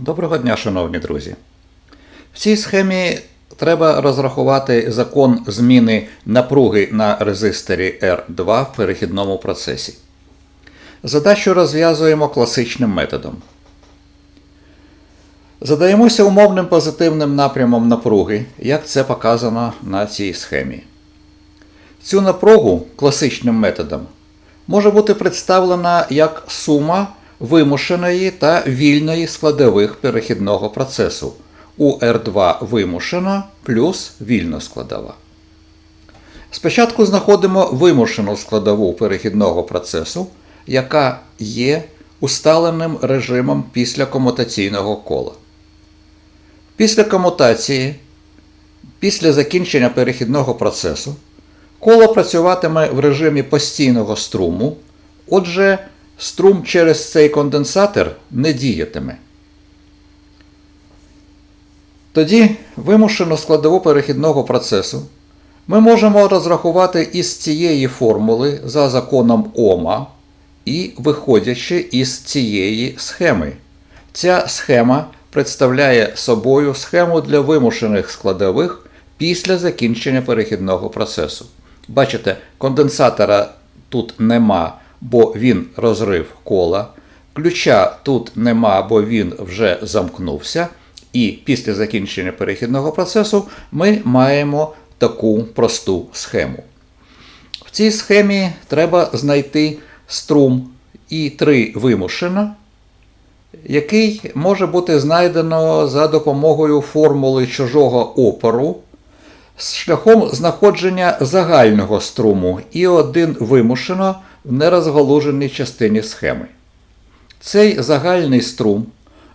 Доброго дня, шановні друзі. В цій схемі треба розрахувати закон зміни напруги на резисторі R2 в перехідному процесі. Задачу розв'язуємо класичним методом. Задаємося умовним позитивним напрямом напруги, як це показано на цій схемі. Цю напругу класичним методом може бути представлена як сума вимушеної та вільної складових перехідного процесу. У R2 вимушена плюс вільна складова. Спочатку знаходимо вимушену складову перехідного процесу, яка є усталеним режимом після комутаційного кола. Після комутації, після закінчення перехідного процесу, коло працюватиме в режимі постійного струму, отже, струм через цей конденсатор не діятиме. Тоді вимушену складову перехідного процесу ми можемо розрахувати із цієї формули за законом Ома і виходячи із цієї схеми. Ця схема представляє собою схему для вимушених складових після закінчення перехідного процесу. Бачите, конденсатора тут нема, бо він розрив кола. Ключа тут нема, бо він вже замкнувся. І після закінчення перехідного процесу ми маємо таку просту схему. В цій схемі треба знайти струм І3 вимушено, який може бути знайдено за допомогою формули чужого опору з шляхом знаходження загального струму І1 вимушено в нерозгалуженій частині схеми. Цей загальний струм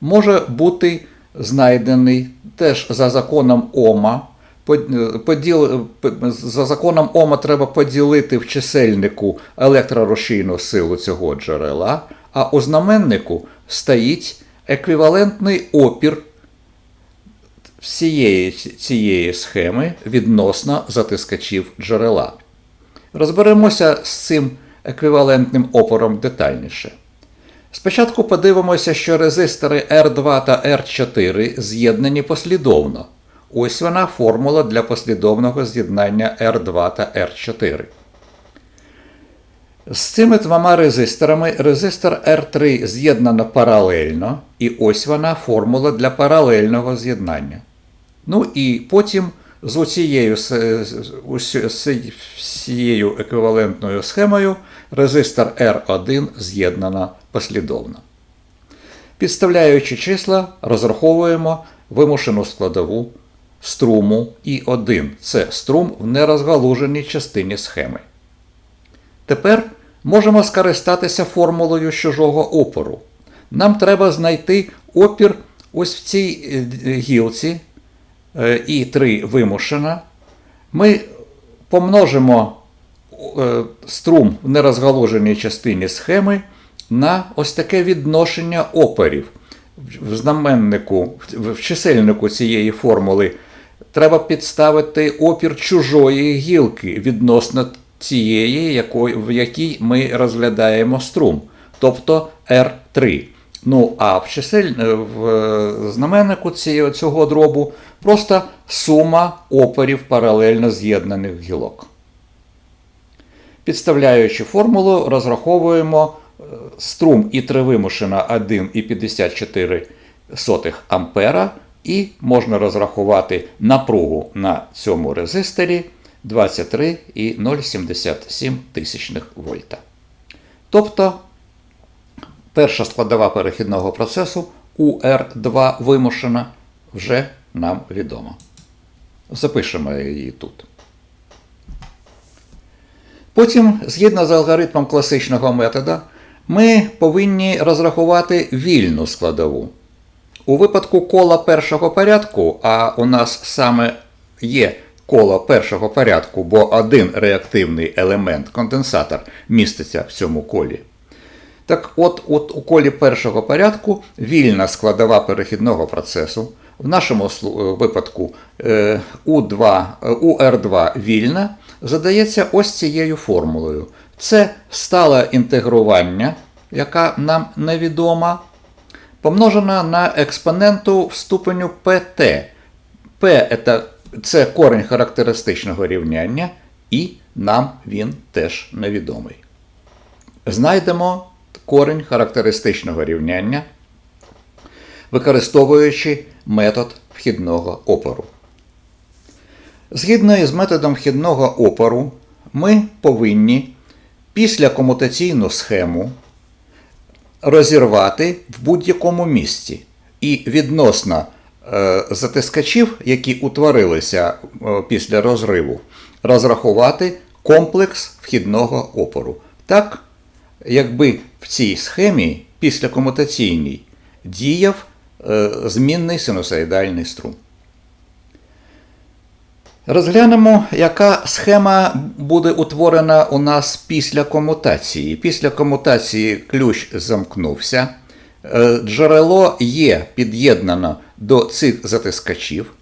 може бути знайдений теж за законом Ома. Поділ... За законом Ома треба поділити в чисельнику електророшійну силу цього джерела, а у знаменнику стоїть еквівалентний опір всієї цієї схеми відносно затискачів джерела. Розберемося з цим еквівалентним опором детальніше. Спочатку подивимося, що резистори R2 та R4 з'єднані послідовно. Ось вона формула для послідовного з'єднання R2 та R4. З цими двома резисторами резистор R3 з'єднано паралельно, і ось вона формула для паралельного з'єднання. Ну і потім з оцією, всією еквівалентною схемою резистор R1 з'єднана послідовно. Підставляючи числа, розраховуємо вимушену складову струму І1. Це струм в нерозгалуженій частині схеми. Тепер можемо скористатися формулою чужого опору. Нам треба знайти опір ось в цій гілці І3 вимушена. Ми помножимо струм в нерозгалуженій частині схеми на ось таке відношення опорів. В знаменнику, в чисельнику цієї формули треба підставити опір чужої гілки відносно цієї, в якій ми розглядаємо струм, тобто R3. Ну, а в чисель, в знаменнику цього дробу просто сума опорів паралельно з'єднаних гілок. Підставляючи формулу, розраховуємо струм І3 вимушена 1,54 А і можна розрахувати напругу на цьому резисторі 23,077 тисячних вольта. Тобто перша складова перехідного процесу УР2 вимушена вже нам відома. Запишемо її тут. Потім, згідно з алгоритмом класичного метода, ми повинні розрахувати вільну складову. У випадку кола першого порядку, а у нас саме є коло першого порядку, бо один реактивний елемент, конденсатор, міститься в цьому колі. Так от, от у колі першого порядку вільна складова перехідного процесу. В нашому випадку У2, УР2 вільна, задається ось цією формулою. Це стале інтегрування, яка нам невідома. помножена на експоненту в ступеню pt. P це корінь характеристичного рівняння, і нам він теж невідомий. Знайдемо корінь характеристичного рівняння, використовуючи метод вхідного опору. Згідно із методом вхідного опору, ми повинні після комутаційну схему розірвати в будь-якому місці. І відносно е, затискачів, які утворилися е, після розриву, розрахувати комплекс вхідного опору. Так, якби в цій схемі після комутаційній діяв е, змінний синусоїдальний струм. Розглянемо, яка схема буде утворена у нас після комутації. Після комутації ключ замкнувся. Е, Джерело є під'єднано до цих затискачів,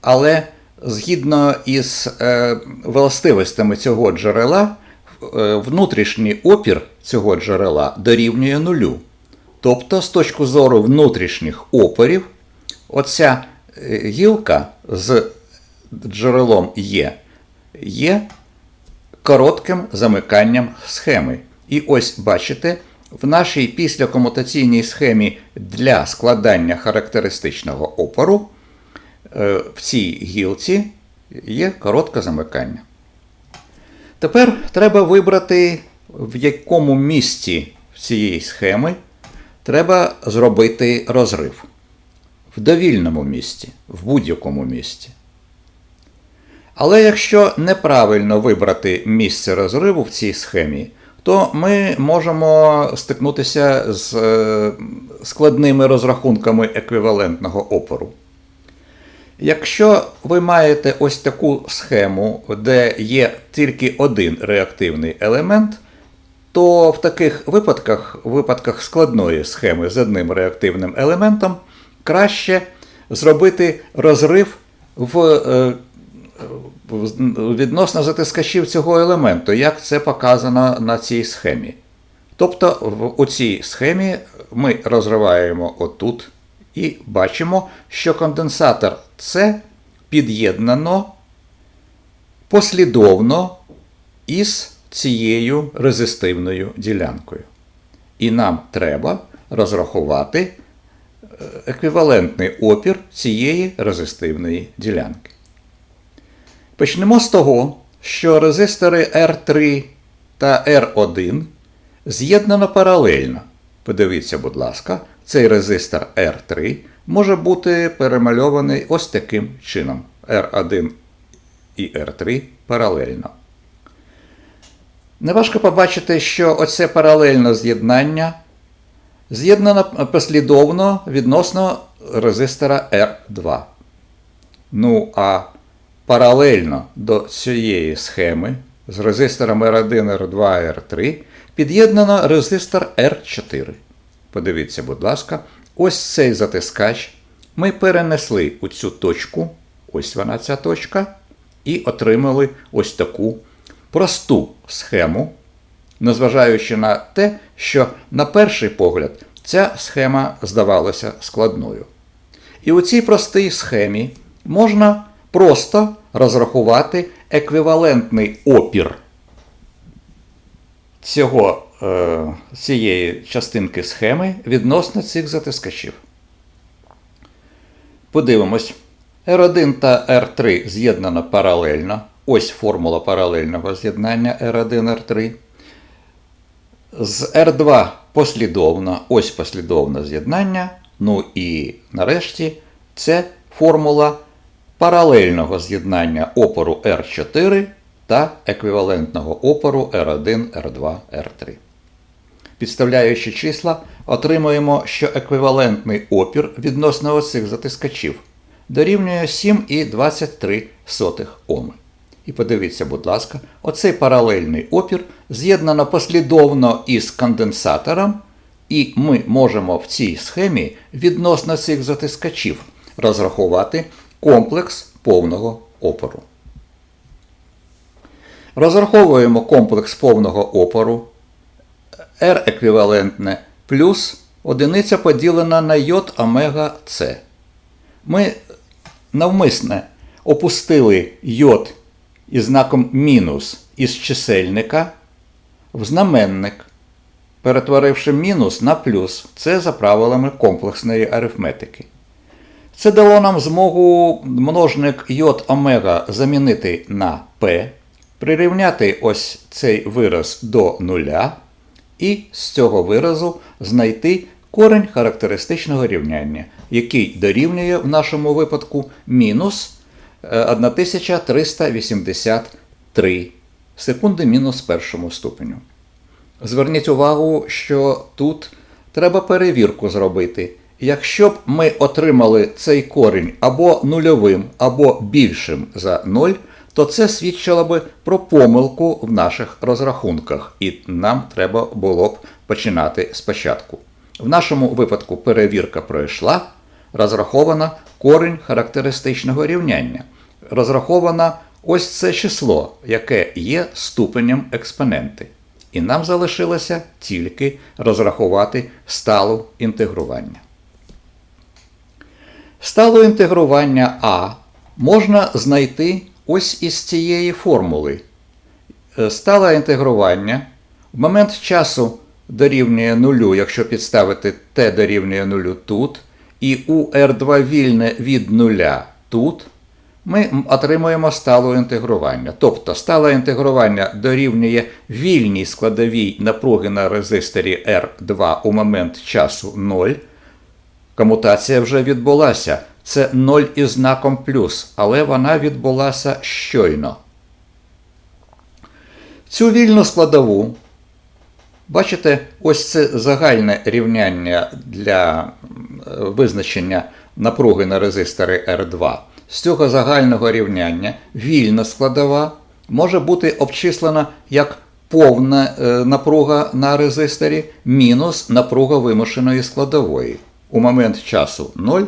але згідно із е, властивостями цього джерела, внутрішній опір цього джерела дорівнює нулю. Тобто, з точки зору внутрішніх опорів, оця е, гілка з джерелом є, є коротким замиканням схеми. І ось бачите, в нашій післякомутаційній схемі для складання характеристичного опору е, в цій гілці є коротке замикання. Тепер треба вибрати, в якому місці цієї схеми треба зробити розрив. В довільному місці, в будь-якому місці. Але якщо неправильно вибрати місце розриву в цій схемі, то ми можемо стикнутися з е, складними розрахунками еквівалентного опору. Якщо ви маєте ось таку схему, де є тільки один реактивний елемент, то в таких випадках, в випадках складної схеми з одним реактивним елементом, краще зробити розрив в е, відносно затискачів цього елементу, як це показано на цій схемі. Тобто в у цій схемі ми розриваємо отут і бачимо, що конденсатор С під'єднано послідовно із цією резистивною ділянкою. І нам треба розрахувати еквівалентний опір цієї резистивної ділянки. Почнемо з того, що резистори R3 та R1 з'єднано паралельно. Подивіться, будь ласка, цей резистор R3 може бути перемальований ось таким чином: R1 і R3 паралельно. Неважко побачити, що оце паралельне з'єднання з'єднано послідовно відносно резистора R2. Ну, а паралельно до цієї схеми з резистором R1, R2, R3 під'єднано резистор R4. Подивіться, будь ласка, ось цей затискач ми перенесли у цю точку, ось вона ця точка, і отримали ось таку просту схему, незважаючи на те, що на перший погляд ця схема здавалася складною. І у цій простій схемі можна просто розрахувати еквівалентний опір цього, цієї частинки схеми відносно цих затискачів. Подивимось. R1 та R3 з'єднано паралельно. Ось формула паралельного з'єднання R1 R3. З R2 послідовно, ось послідовне з'єднання. Ну і нарешті це формула паралельного з'єднання опору R4 та еквівалентного опору R1, R2, R3. Підставляючи числа, отримуємо, що еквівалентний опір відносно оцих затискачів дорівнює 7,23 Оми. І подивіться, будь ласка, оцей паралельний опір з'єднано послідовно із конденсатором, і ми можемо в цій схемі відносно цих затискачів розрахувати комплекс повного опору. Розраховуємо комплекс повного опору R еквівалентне плюс одиниця поділена на йод омега С. Ми навмисне опустили йод із знаком мінус із чисельника в знаменник, перетворивши мінус на плюс. Це за правилами комплексної арифметики. Це дало нам змогу множник йод омега замінити на P, прирівняти ось цей вираз до нуля, і з цього виразу знайти корень характеристичного рівняння, який дорівнює в нашому випадку мінус е, 1383 секунди мінус першому ступеню. Зверніть увагу, що тут треба перевірку зробити. Якщо б ми отримали цей корінь або нульовим, або більшим за 0, то це свідчило би про помилку в наших розрахунках, і нам треба було б починати спочатку. В нашому випадку перевірка пройшла, розрахована корінь характеристичного рівняння. Розраховано ось це число, яке є ступенем експоненти. І нам залишилося тільки розрахувати сталу інтегрування. Сталу інтегрування А можна знайти ось із цієї формули. Е, Стале інтегрування в момент часу дорівнює нулю, якщо підставити t дорівнює нулю тут, і у R2 вільне від нуля тут, ми отримуємо сталу інтегрування. Тобто стале інтегрування дорівнює вільній складовій напруги на резисторі R2 у момент часу 0. Комутація вже відбулася. Це 0 із знаком плюс, але вона відбулася щойно. Цю вільну складову, бачите, ось це загальне рівняння для визначення напруги на резисторі R2. З цього загального рівняння вільна складова може бути обчислена як повна е, напруга на резисторі мінус напруга вимушеної складової. У момент часу 0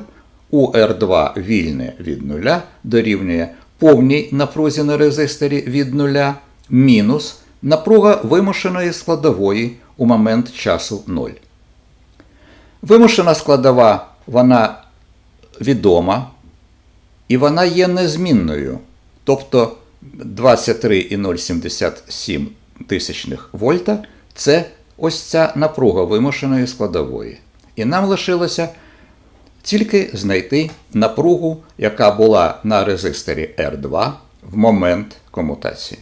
у R2 вільне від нуля дорівнює повній напрузі на резисторі від нуля мінус напруга вимушеної складової у момент часу 0. Вимушена складова вона відома і вона є незмінною. Тобто 23,077 тисячних вольта це ось ця напруга вимушеної складової. І нам лишилося тільки знайти напругу, яка була на резисторі R2 в момент комутації.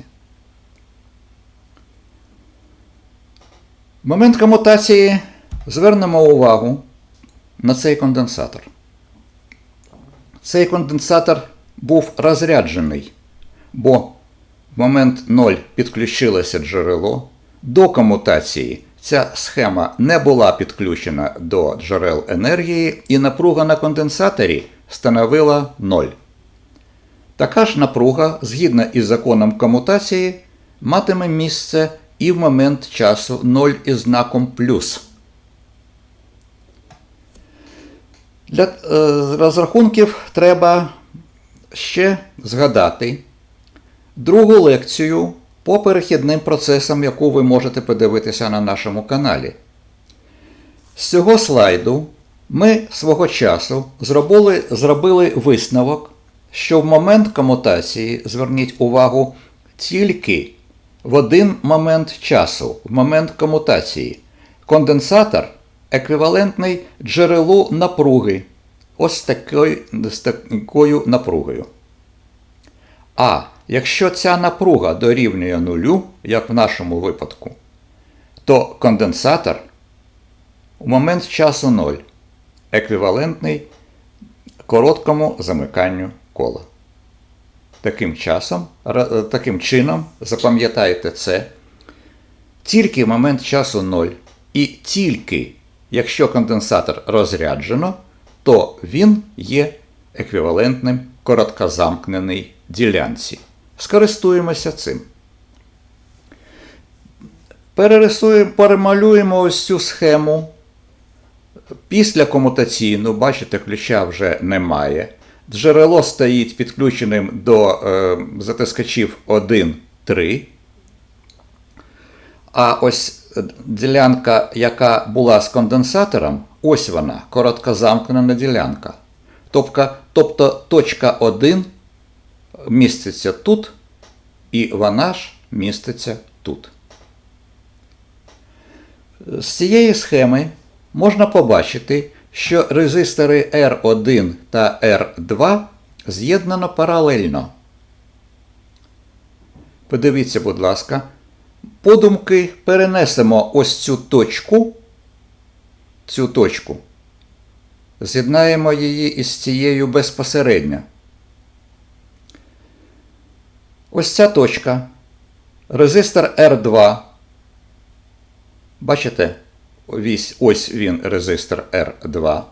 Момент комутації звернемо увагу на цей конденсатор. Цей конденсатор був розряджений, бо в момент 0 підключилося джерело. До комутації ця схема не була підключена до джерел енергії, і напруга на конденсаторі становила 0. Така ж напруга, згідно із законом комутації, матиме місце і в момент часу 0 із знаком плюс. Для е, розрахунків треба ще згадати другу лекцію по перехідним процесам, яку ви можете подивитися на нашому каналі. З цього слайду ми свого часу зробили, зробили висновок, що в момент комутації, зверніть увагу, тільки в один момент часу, в момент комутації, конденсатор еквівалентний джерелу напруги. Ось такою, з такою напругою. А якщо ця напруга дорівнює нулю, як в нашому випадку, то конденсатор у момент часу 0 еквівалентний короткому замиканню кола. Таким часом, таким чином, запам'ятайте це, тільки в момент часу 0 і тільки якщо конденсатор розряджено, то він є еквівалентним короткозамкненій ділянці. Скористуємося цим. Перерисуємо, перемалюємо ось цю схему. Після комутаційну, бачите, ключа вже немає. Джерело стоїть підключеним до е, затискачів 1, 3. А ось ділянка, яка була з конденсатором, ось вона, короткозамкнена ділянка. Тобто, тобто точка 1 міститься тут, і вона ж міститься тут. З цієї схеми можна побачити, що резистори R1 та R2 з'єднано паралельно. Подивіться, будь ласка, подумки перенесемо ось цю точку, цю точку, з'єднаємо її із цією безпосередньо. Ось ця точка. Резистор R2. Бачите? Ось, ось він, резистор R2.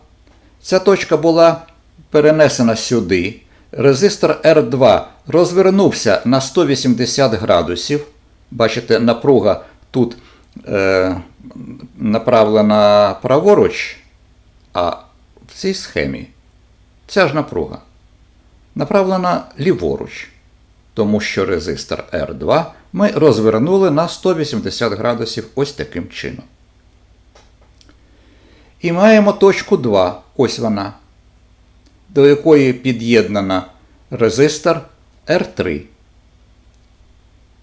Ця точка була перенесена сюди. Резистор R2 розвернувся на 180 градусів. Бачите, напруга тут е, направлена праворуч, а в цій схемі ця ж напруга направлена ліворуч тому що резистор R2 ми розвернули на 180 градусів ось таким чином. І маємо точку 2, ось вона, до якої під'єднана резистор R3.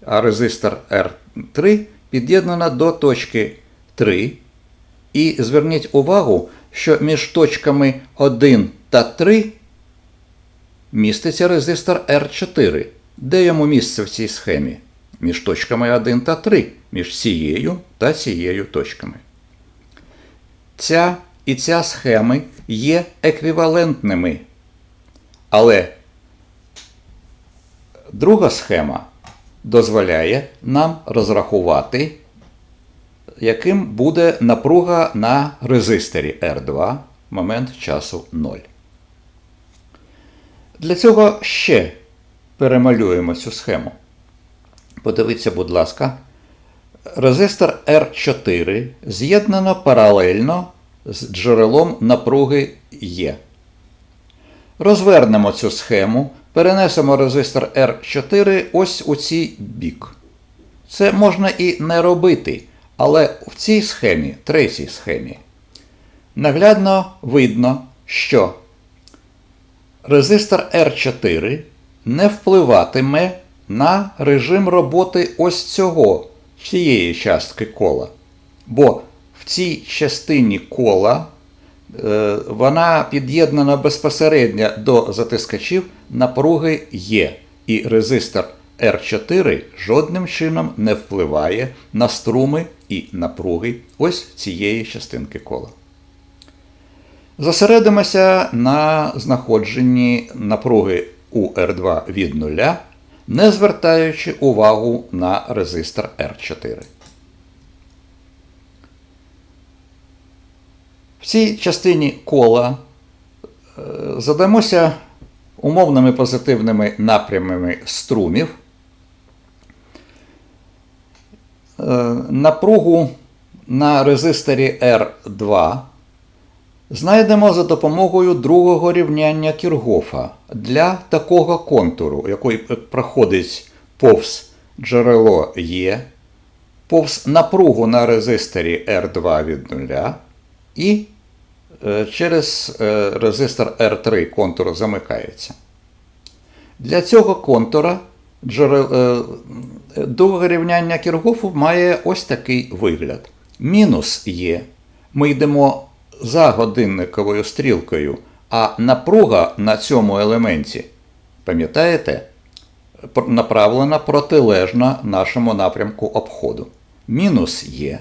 А резистор R3 під'єднана до точки 3. І зверніть увагу, що між точками 1 та 3 міститься резистор R4. Де йому місце в цій схемі? Між точками 1 та 3, між цією та цією точками. Ця і ця схеми є еквівалентними. Але друга схема дозволяє нам розрахувати, яким буде напруга на резисторі R2 момент часу 0. Для цього ще перемалюємо цю схему. Подивіться, будь ласка, резистор R4 з'єднано паралельно з джерелом напруги Е. Розвернемо цю схему, перенесемо резистор R4 ось у цей бік. Це можна і не робити, але в цій схемі, третій схемі, наглядно видно, що резистор R4 не впливатиме на режим роботи ось цього, цієї частки кола. Бо в цій частині кола е, вона під'єднана безпосередньо до затискачів напруги Є. І резистор R4 жодним чином не впливає на струми і напруги ось цієї частинки кола. Зосередимося на знаходженні напруги у R2 від нуля, не звертаючи увагу на резистор R4. В цій частині кола е, задамося умовними позитивними напрямами струмів. Е, напругу на резисторі R2 знайдемо за допомогою другого рівняння Кіргофа для такого контуру, який проходить повз джерело Є, повз напругу на резисторі R2 від 0 і е, через е, резистор R3 контур замикається. Для цього контура джерел... Е, друге рівняння Кіргофу має ось такий вигляд. Мінус є. Ми йдемо за годинниковою стрілкою, а напруга на цьому елементі, пам'ятаєте, направлена протилежно нашому напрямку обходу. Мінус є.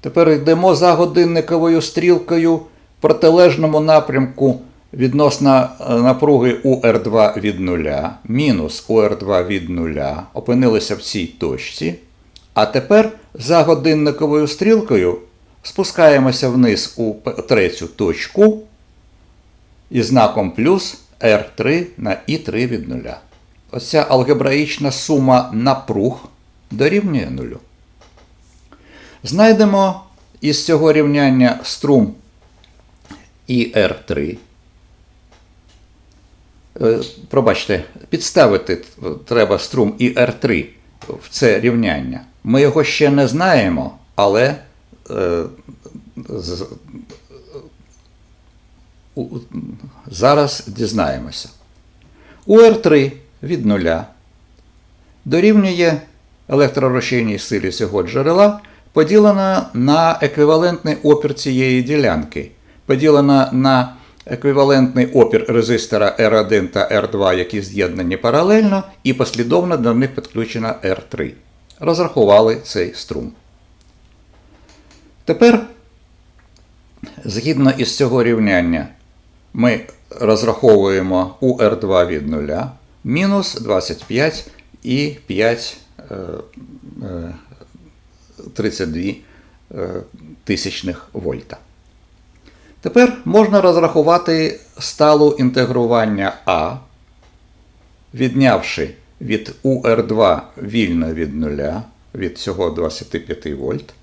Тепер йдемо за годинниковою стрілкою протилежному напрямку відносно е, напруги УР2 від 0, мінус УР2 від 0, опинилися в цій точці. А тепер за годинниковою стрілкою Спускаємося вниз у третю точку і знаком плюс R3 на І3 від нуля. Оця алгебраїчна сума напруг дорівнює нулю. Знайдемо із цього рівняння струм ІР3. Е, пробачте, підставити треба струм ІР3 в це рівняння. Ми його ще не знаємо, але зараз дізнаємося. УР3 від нуля дорівнює електророзчинній силі цього джерела, поділена на еквівалентний опір цієї ділянки, поділена на еквівалентний опір резистора R1 та R2, які з'єднані паралельно, і послідовно до них підключена R3. Розрахували цей струм. Тепер, згідно із цього рівняння, ми розраховуємо УР2 від 0 мінус 25 і 5 е, е, 32 е, тисячних вольта. Тепер можна розрахувати сталу інтегрування А, віднявши від УР2 вільно від 0 від цього 25 вольт,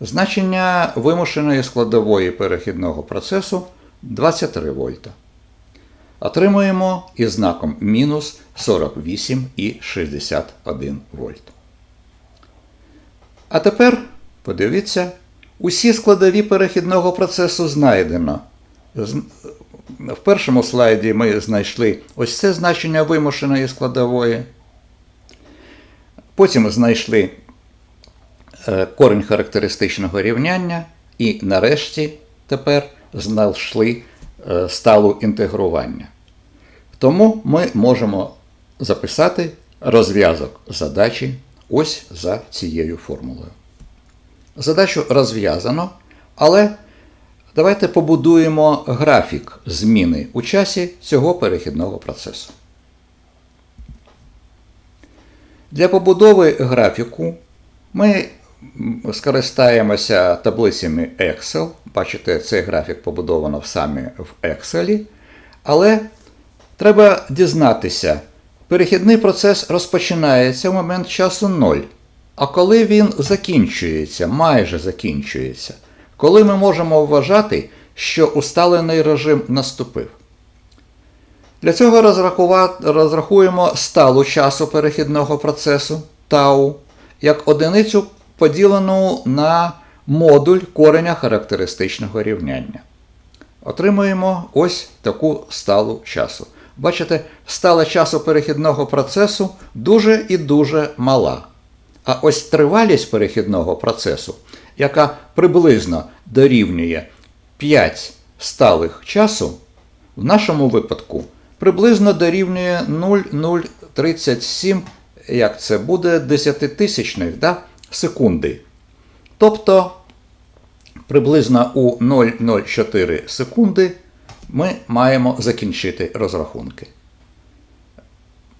значення вимушеної складової перехідного процесу 23 вольта. Отримуємо із знаком мінус 48,61 вольт. А тепер подивіться, усі складові перехідного процесу знайдено. В першому слайді ми знайшли ось це значення вимушеної складової. Потім знайшли корінь характеристичного рівняння, і нарешті тепер знайшли е, сталу інтегрування. Тому ми можемо записати розв'язок задачі ось за цією формулою. Задачу розв'язано, але давайте побудуємо графік зміни у часі цього перехідного процесу. Для побудови графіку ми скористаємося таблицями Excel. Бачите, цей графік побудовано саме в Excel. Але треба дізнатися, перехідний процес розпочинається в момент часу 0. А коли він закінчується, майже закінчується, коли ми можемо вважати, що усталений режим наступив. Для цього розрахуємо сталу часу перехідного процесу тау як одиницю поділену на модуль кореня характеристичного рівняння. Отримуємо ось таку сталу часу. Бачите, стала часу перехідного процесу дуже і дуже мала. А ось тривалість перехідного процесу, яка приблизно дорівнює 5 сталих часу, в нашому випадку приблизно дорівнює 0,037, як це буде, десятитисячних да, секунди. Тобто приблизно у 0,04 секунди ми маємо закінчити розрахунки.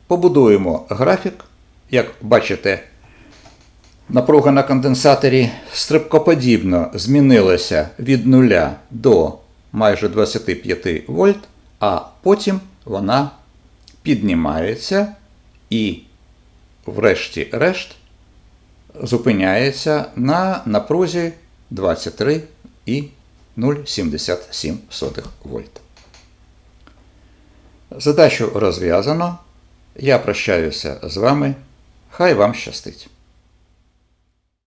Побудуємо графік. Як бачите, напруга на конденсаторі стрибкоподібно змінилася від 0 до майже 25 вольт, а потім вона піднімається і, врешті-решт, зупиняється на напрузі 23,077 вольт. Задачу розв'язано. Я прощаюся з вами. Хай вам щастить!